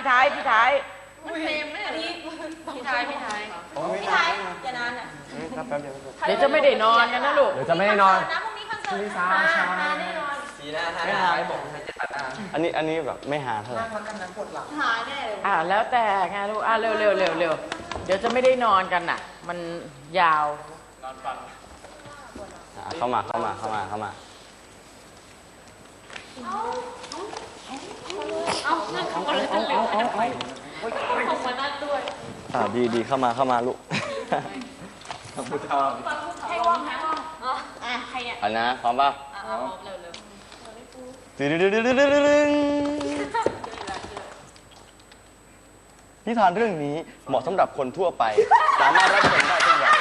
พี่ไทยพี่ไทยเต็มไหมอันนี้พี่ชายพี่ชายพี่ไทยอย่านานอะครับแป๊บเดียวเดี๋ยวจะไม่ได้นอนกันนะลูก เดี๋ยวจะไม่ได้นอนนะพรุ่งนี้คอนเสิร์ตช้าช้าแน่นอนสีหน้าท่าทางบอกให้เจ็ดปัดหน้าอันนี้อันนี้แบบไม่หาเท่าไหร่หายแน่เลยอ่าแล้วแต่ไงลูกอ่าเร็วเร็วเร็วเร็วเดี๋ยวจะไม่ได้นอนกันน่ะ มันยาวอะเข้ามาเข้ามาเข้ามาเข้ามา เอานั่นเขาก็เลยจะเหลือไปทำไมของมานัดด้วยอ่าดีดีเข้ามาเข้ามาลูกให้ว่างให้ว่างอ๋ออะใครเนี่ยอันนะพร้อมป่ะอะเอาเร็วเร็วตึ๊ดตึ๊ดตึ๊ดตึ๊ดตึ๊ดตึ๊ดนิทานเรื่องนี้เหมาะสำหรับคนทั่วไป สามารถรับชมได้ทุกวัย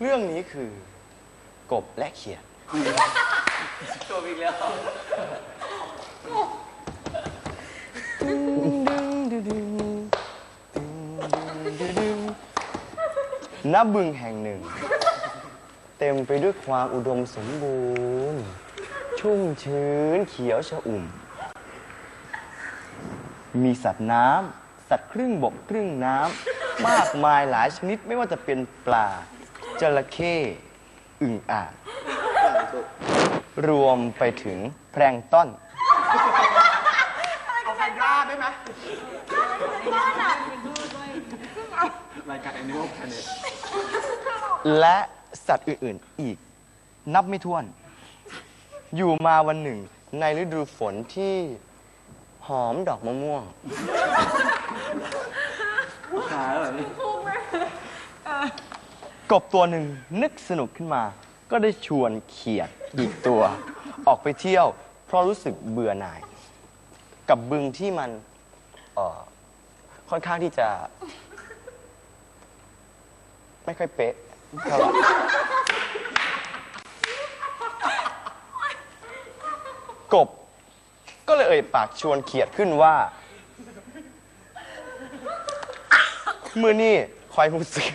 เรื่องนี้คือ กบและเขียดโชว์อีกแล้ว ณบึงแห่งหนึ่ง เต็มไปด้วยความอุดมสมบูรณ์ ชุ่มชื้นเขียวชอุ่ม มีสัตว์น้ำสัตว์ครึ่งบกครึ่งน้ำมากมายหลายชนิดไม่ว่าจะเป็นปลาจระเข้ อึ่งอ่าง รวมไปถึงแพลงก์ต้อนรายการ Animal Planet และสัตว์อื่น ๆ อีก นับไม่ถ้วน อยู่มาวันหนึ่ง ในฤดูฝนที่หอมดอกมะม่วง หาแล้วเหรอนี่ กบตัวหนึ่งนึกสนุกขึ้นมา ก็ได้ชวนเขียดอีกตัว ออกไปเที่ยว เพราะรู้สึกเบื่อหน่าย กับบึงที่มันเอ่อค่อนข้างที่จะ ไม่ค่อยเป๊ะเท่าไหร่กบ ก็เลยเอ่ยปากชวนเขียดขึ้นว่า มือนี่คอยหูสึก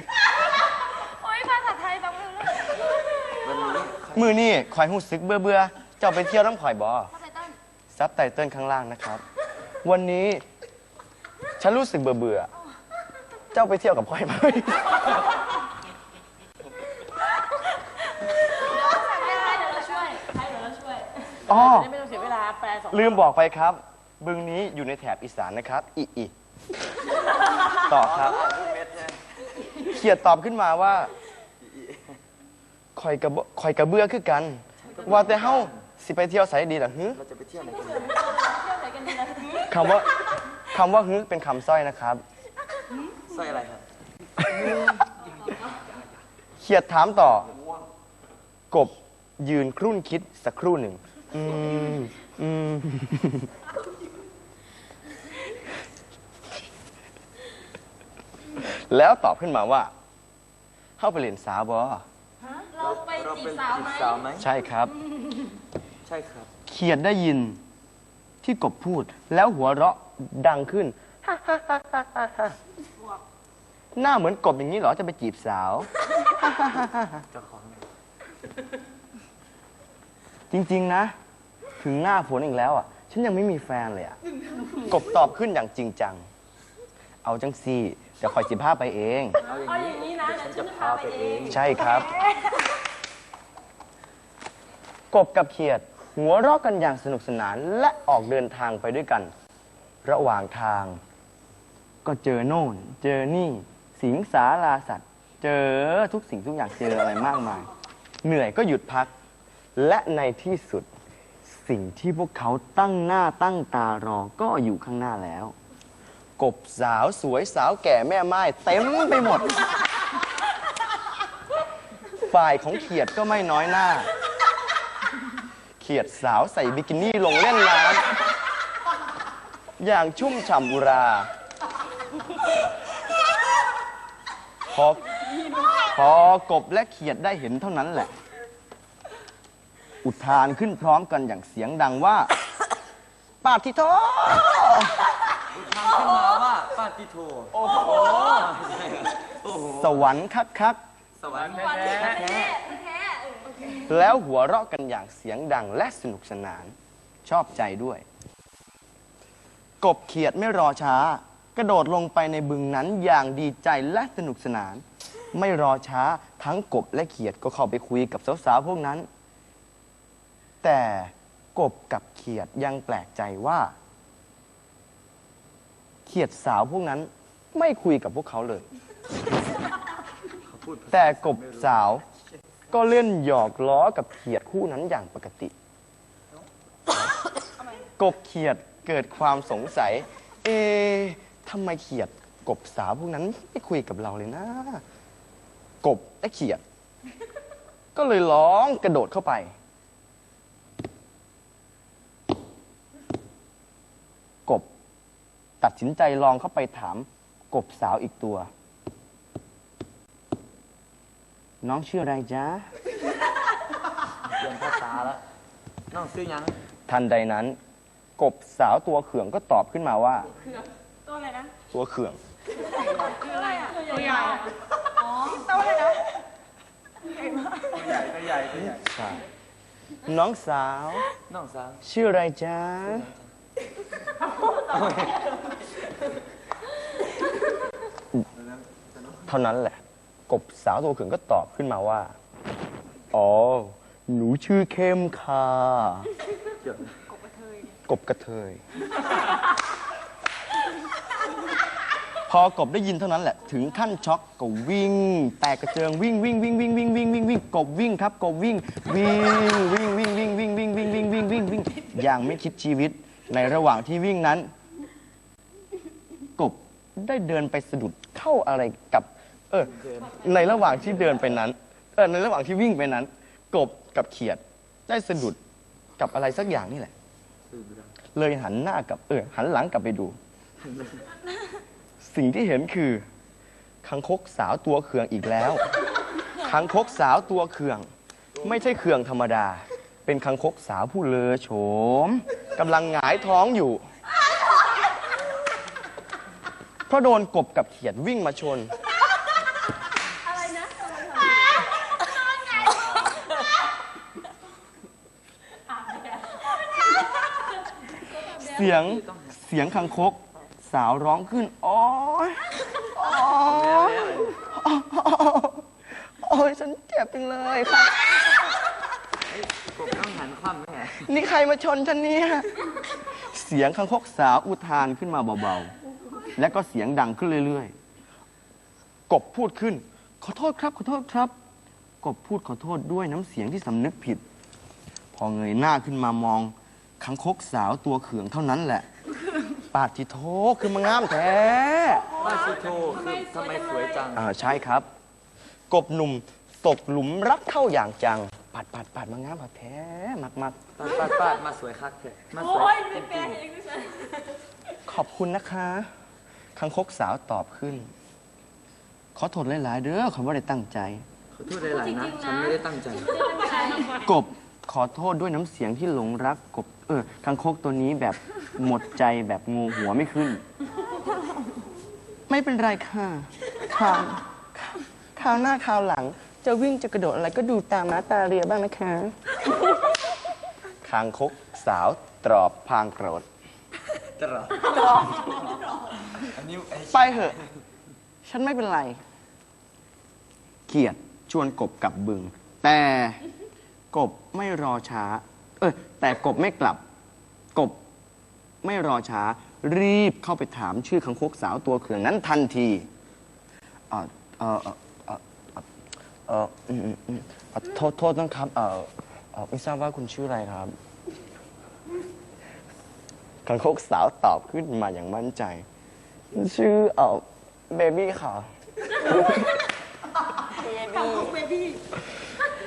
โอ้ยภาษาไทยฟังไม่รู้เรื่อง มือนี่คอยหูซึกเบื่อเบื่อๆเจ้าไปเที่ยวน้ำข่อยบอภาษาไต้นซับไตเติลข้างล่างนะครับ วันนี้ ฉันรู้สึกเบื่อเบื่อๆเจ้าไปเที่ยวกับข่อยไหม ไม่ได้เดี๋ยวเราช่วยให้เดี๋ยวเราช่วยอ๋อ จะได้ไม่ต้องเสียเวลาแปลสองลืมบอกไปครับ บึงนี้อยู่ในแถบอีสานนะครับ อีอีต่อครับเม็ดใช่ไหมเขียดตอบขึ้นมาว่า คอยกระบคอยกระเบื้อคือกัน ว่าแต่เฮ้าสิไปเที่ยวไสดีล่ะฮึเราจะไปเที่ยวไหนกันเที่ยวไหนกันดีนะคำว่าคำว่าฮึเป็นคำสร้อยนะครับสร้อยอะไรครับเขียดถามต่อ กบยืนครุ่นคิดสักครู่หนึ่งอืมอืมแล้วตอบขึ้นมาว่า เข้าไปเรียนสาวบอ เราไปเราจีเป็บนสาวจีไหบมสาวไหมใช่ครับ ใช่ครับ เขียดได้ยินที่กบพูด แล้วหัวเราะดังขึ้น หน้าเหมือนกบอย่างนี้เหรอจะไปจีบสาว เจ้าของเนี่ยจริงๆนะ ถึงหน้าฝนอีกแล้วอะ ฉันยังไม่มีแฟนเลยอะ กบตอบขึ้นอย่างจริงจัง เอาจังซี่เดี๋ยวคอยจิบผ้าไปเอง เอาอย่างนี้นะฉันจะพาไปเอง ใช่ครับ กบกับเขียด หัวเราะกันอย่างสนุกสนานและออกเดินทางไปด้วยกัน ระหว่างทาง ก็เจอโน่น เจอนี่สิงสาราสัตว์ เจอทุกสิ่งทุกอย่างเจออะไรมากมาย เหนื่อยก็หยุดพัก และในที่สุดสิ่งที่พวกเขาตั้งหน้าตั้งตารอก็อยู่ข้างหน้าแล้ว กบสาวสวยสาวแก่แม่ไม้เต็มไปหมด ฝ่ายของเขียดก็ไม่น้อยหน้า ขียดสาวใส่บิกินี่ลงเล่นน้ำอย่างชุ่มฉ่ำอุรา พอพอกบและเขียดได้เห็นเท่านั้นแหละ อุทานขึ้นพร้อมกันอย่างเสียงดังว่า ปาดที่โททางขึ้นมาว่าปาติโทโอ้โห สวรรค์คักคักสวรรค์แท้แท้ แล้วหัวเราะกันอย่างเสียงดังและสนุกสนาน ชอบใจด้วย กบเขียดไม่รอช้า กระโดดลงไปในบึงนั้นอย่างดีใจและสนุกสนาน ไม่รอช้าทั้งกบและเขียดก็เข้าไปคุยกับสาวๆพวกนั้น แต่กบกับเขียดยังแปลกใจว่า เขียดสาวพวกนั้นไม่คุยกับพวกเขาเลย แต่กบสาว ก็เล่นหยอกล้อกับเขียดคู่นั้นอย่างปกติ กบเขียดเกิดความสงสัย เอะทำไมเขียดกบสาวพวกนั้นไม่คุยกับเราเลยนะ กบและเขียด ก็เลยร้องกระโดดเข้าไป กบตัดสินใจลองเข้าไปถามกบสาวอีกตัว น้องชื่ออะไรจ๊ะเปลี่ยนภาษาแล้วน้องซื้อหยังทันใดนั้น กบสาวตัวเขื่องก็ตอบขึ้นมาว่า ตัวอะไรนะตัวเขื่องคืออะไรอะตัวใหญ่อ๋อตัวอะไรนะใหญ่ก็ใหญ่ก็ใหญ่ใช่น้องสาว น้องสาวชื่ออะไรจ๊ะเท่านั้นแหละ กบสาวตัวเขื่องก็ตอบขึ้นมาว่า อ๋อ หนูชื่อเข้มค่ะเกี่ยวกบกระเทย พอกบได้ยินเท่านั้นแหละ ถึงขั้นช็อกก็วิ่ง แตกกระเจิงวิ่งวิ่งวิ่งวิ่งวิ่งวิ่งวิ่งวิ่งกบวิ่งครับกบวิ่ง วิ่งวิ่งวิ่งวิ่งวิ่งวิ่งวิ่งวิ่งวิ่งวิ่งวิ่งอย่างไม่คิดชีวิต ในระหว่างที่วิ่งนั้น กบได้เดินไปสะดุดเข้าอะไรกับ เออ ในระหว่างที่เดินไปนั้น เออ ในระหว่างที่วิ่งไปนั้น กบกับเขียด ได้สะดุดกับอะไรสักอย่างนี่แหละ เลยหันหน้ากับ เออ หันหลังกลับไปดู สิ่งที่เห็นคือคังคกสาวตัวเคืองอีกแล้วคังคกสาวตัวเคือง ไม่ใช่เคืองธรรมดา เป็นคังคกสาวผู้เลอโฉมกำลังหงายท้องอยู่ เพราะโดนกบกับเขียดวิ่งมาชน สียงเสียงคังคก สาวร้องขึ้นโอ๊ยโอ๊ยโอ๊ยฉันเจ็บจังเลยค่ะกบต้องหันคว่ำไหมแหมนี่ใครมาชนฉันเนี่ยเสียงคังคกสาวอุทานขึ้นมาเบาๆ และก็เสียงดังขึ้นเรื่อยๆ กบพูดขึ้น ขอโทษครับ ขอโทษครับ กบพูดขอโทษด้วยน้ำเสียงที่สำนึกผิด พอเงยหน้าขึ้นมามอง คังคกสาวตัวเขื่องเท่านั้นแหละ ปาดทิโทคือมางามแท้ป้าชิโทคือทำไมสวยจัง อ่าใช่ครับ กบหนุ่มตกหลุมรักเข้าอย่างจัง ปัดปัดปัดมางามผัดแท้มากมากป้าป้าป้ามาสวยคักเถอะมาสวโอ้ยยไม่แปลเองด้วยฉันขอบคุณนะคะ คังคกสาวตอบขึ้น ขอโทษหลาย ๆ เด้อขอว่าได้ตั้งใจ ขอโทษหลายๆนะ ฉันไม่ได้ตั้งใจ กบ ขอโทษด้วยน้ำเสียงที่หลงรักกบเออคังคกตัวนี้แบบหมดใจแบบงูหัวไม่ขึ้น ไม่เป็นไรค่ะคราวคราวหน้าคราวหลัง จะวิ่งจะกระโดดอะไรก็ดูตามนะตาเรียบ้างนะคะ คางคกสาวตรอบพางโกรธตรออันนี้ไอ้ไปเหอะ ฉันไม่เป็นไร เขียดชวนกบกลับบึง แต่ กบไม่รอช้า เออแต่กบไม่กลับ กบไม่รอช้า รีบเข้าไปถามชื่อคังคกสาวตัวเขื่องนั้นทันทีเออเออเออเออเอออืมอืมอืมเอ่อโทษโทษนะครับเออเออไม่ทราบว่าคุณชื่ออะไรครับ คังคกสาวตอบขึ้นมาอย่างมั่นใจ ชื่อเออเบบี้ค่ะ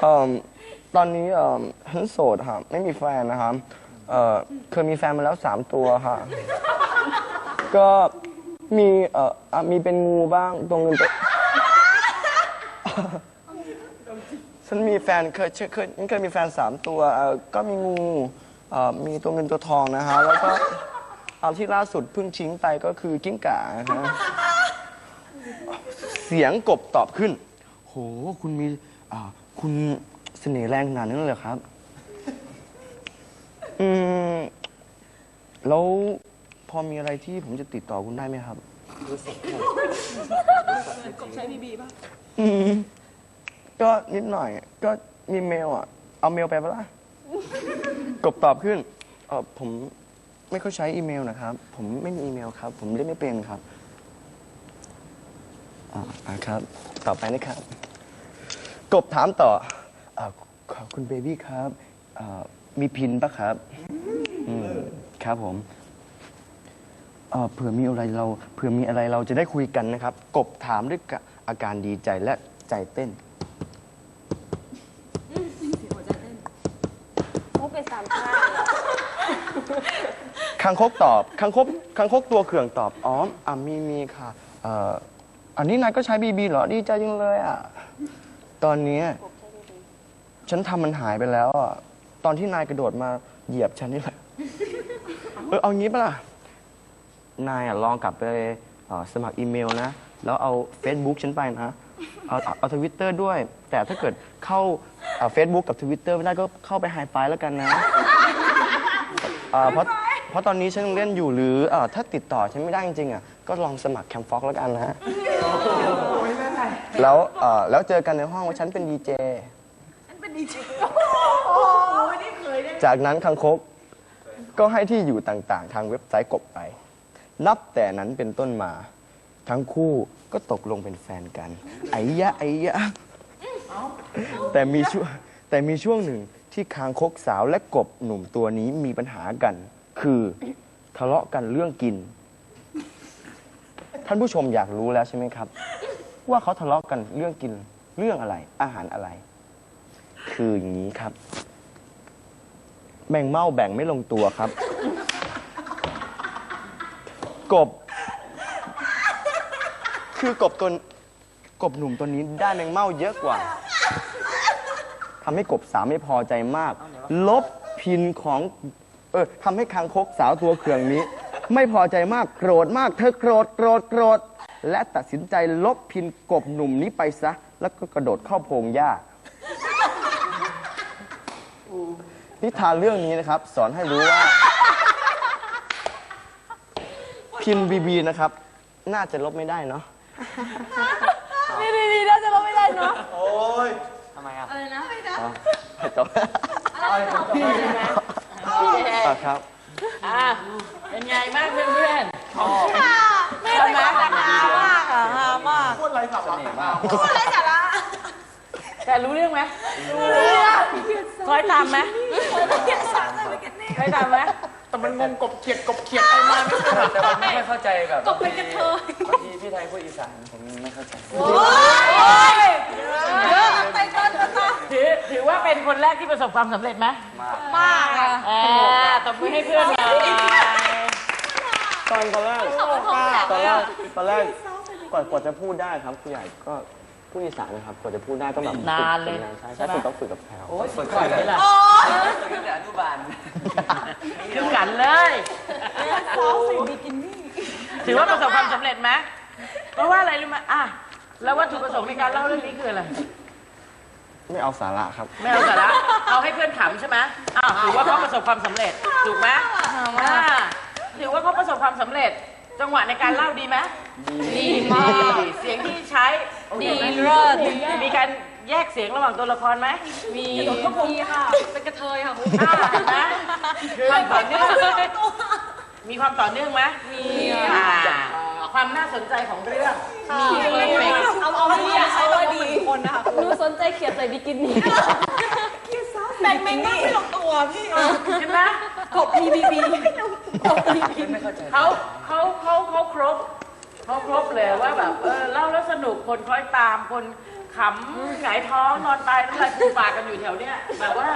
เอ่อ ตอนนี้เอ่อฉันโสดค่ะไม่มีแฟนนะครับเอ่อเคยมีแฟนมาแล้วสามตัวค่ะ ก็มีเอ่ออะมีเป็นงูบ้างตัวเงินตัวฉันมีแฟนเคยเคยเคยมีแฟนสามตัวเอ่อก็มีงูเอ่อมีตัวเงินตัวทองนะฮะแล้วก็เอาที่ล่าสุดเพิ่งทิ้งไปก็คือกิ้งก่านะฮะเสียงกบตอบขึ้น โห คุณมีอ่าคุณ เสน่ห์แรงขนาดนั้นเลยเหรอครับ อืม แล้วพอมีอะไรที่ผมจะติดต่อคุณได้ไหมครับอืม ก็นิดหน่อย ก็มีเมลอะ เอาเมลไปปะล่ะ กบตอบขึ้นเออผมไม่ค่อยใช้อีเมลนะครับ ผมไม่มีอีเมลครับ ผมเล่นไม่เป็นครับ อ่าอ่าครับ ต่อไปนะครับ กบถามต่อ เออขอคุณเบบี้ครับเอ่อมีพินปะครับอืมครับผมเอ่อเผื่อมีอะไรเราเผื่อมีอะไรเราจะได้คุยกันนะครับ กบถามด้วยกะอาการดีใจและใจเต้น มุกเป็นสามชาคังคกตอบคังคกคังคกตัวเขื่องตอบอ๋ออะมีมีค่ะเอ่ออันนี้นายก็ใช้บีบีเหรอดีใจจังเลยอะ ตอนเนี้ย ฉันทำมันหายไปแล้วอะตอนที่นายกระโดดมาเหยียบฉันนี่แหละ เออเอางี้ปะล่ะ นายอะลองกลับไปเอ่อสมัครอีเมลนะ แล้วเอา Facebook ฉันไปนะ เอาเอาเอาทวิตเตอร์ด้วย แต่ถ้าเกิดเข้าเฟซบุ๊กกับทวิตเตอร์ไม่ได้ก็เข้าไปไฮไฟแล้วกันนะเอ่อเพราะเพราะตอนนี้ฉันยังเล่นอยู่หรือเอ่อถ้าติดต่อฉันไม่ได้จริงๆอะก็ลองสมัครแคมฟ็อกแล้วกันนะฮะแล้วเอ่อแล้วเจอกันในห้องว่าฉันเป็นดีเจ จากนั้นคังคกก็ให้ที่อยู่ต่างๆ ทางเว็บไซต์กบไป นับแต่นั้นเป็นต้นมา ทั้งคู่ก็ตกลงเป็นแฟนกัน ไอ้ยะไอ้ยะแต่มีช่วงแต่มีช่วงหนึ่งที่คางคกสาวและกบหนุ่มตัวนี้มีปัญหากัน คือทะเลาะกันเรื่องกิน ท่านผู้ชมอยากรู้แล้วใช่ไหมครับ ว่าเขาทะเลาะกันเรื่องกินเรื่องอะไร อาหารอะไร คืออย่างนี้ครับ แบ่งเมาแบ่งไม่ลงตัวครับ กบ คือกบตัวกบหนุ่มตัวนี้ได้แมงเม่าเยอะกว่าทำให้กบสาวไม่พอใจมาก ลบพินของเออทำให้คางคกสาวตัวเคืองนี้ ไม่พอใจมากโกรธมากเธอโกรธโกรธโกรธและตัดสินใจลบพินกบหนุ่มนี้ไปซะ แล้วก็กระโดดเข้าโพงหญ้า นิทานเรื่องนี้นะครับ สอนให้รู้ว่า พินบีบีนะครับ น่าจะลบไม่ได้เนาะนี่ดีดีน่าจะเราไม่ได้เนาะทำไมอะอะไรนะอ๋อจบอะครับ อะเป็นไงบ้างเพื่อนๆชอบไม่ใช่ได้ไหมฮามากอะฮามากเสน่ห์มากพูดอะไรสาระแต่รู้เรื่องไหมรู้เรื่องคอยตามไหม เกียรติสารเลยกันนี่คอยตามไหมแต่มันงงกบเขียดกบเขียดไปมาไม่ใช่แต่ผมไม่ค่อยเข้าใจแบบกบเป็นกระเทยบางทีพี่ไทยพูดอีสานผมไม่เข้าใจโอ้ยเยอะไปต้นต้นถือถือว่าเป็นคนแรกที่ประสบความสำเร็จไหมมากมากอะอ่าตบมือให้เพื่อนหน่อยตอนตอนแรกเขาเป็นของแข็งตอนเลยแรอะกตอนแรกกว่ากว่าจะพูดได้ครับผู้ใหญ่ก็ ผู้อีสานนะครับกว่าจะพูดได้ก็แบบนานเลยฝึกใช่ใช่ฝึกต้องฝึกกับแพลวโอ้ยสุดยอดเลยล่ะโอ้ยตั้งแต่อนุบาลคือกันเลย ซอสใส่บิกินี่ถือว่าประสบความสำเร็จไหมเพราะว่าอะไรรู้ไหมอะ แล้ววัตถุประสงค์ในการเล่าเรื่องนี้คืออะไร ไม่เอาสาระครับ ไม่เอาสาระเอาให้เพื่อนขำใช่ไหมอ้าวถือว่าเขาประสบความสำเร็จ ถูกไหมอ่าถือว่าเขาประสบความสำเร็จ จังหวะในการเล่าดีไหมดีมาก เสียงที่ใช้ดีเลิศมีการแยกเสียงระหว่างตัวละครไหมมีมีค่ะ เป็นกระเทยค่ะคุณอ่าเห็นไหมความต่อเนื่องมีความต่อเนื่องไหมมีอ่าความน่าสนใจของเรื่องมีเอาเอาไม่ใช้ว่าดีคนนะคะหนูสนใจเขียนใส่บิกินี่แบ่งแม่งไม่ลงตัวพี่เห็นไหมกบพีบีบีกบพีบีไม่เข้าใจเขาเขาเขาเขาครบ เขาครบเลยว่าแบบเออเล่าแล้วสนุกคนคอยตามคนขำหงายท้องนอนตายน้ำลายฟูมปากกันอยู่แถวเนี้ยแบบว่า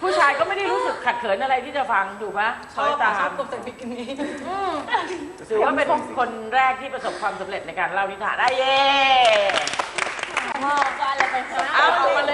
ผู้ชายก็ไม่ได้รู้สึกขัดเขินอะไรที่จะฟังถูกไหมคอยตามกบใส่บิกินี่ถือว่าเป็นคนแรกที่ประสบความสำเร็จในการเล่านิทานได้เย้มากอะไรไปคะเอามาเลย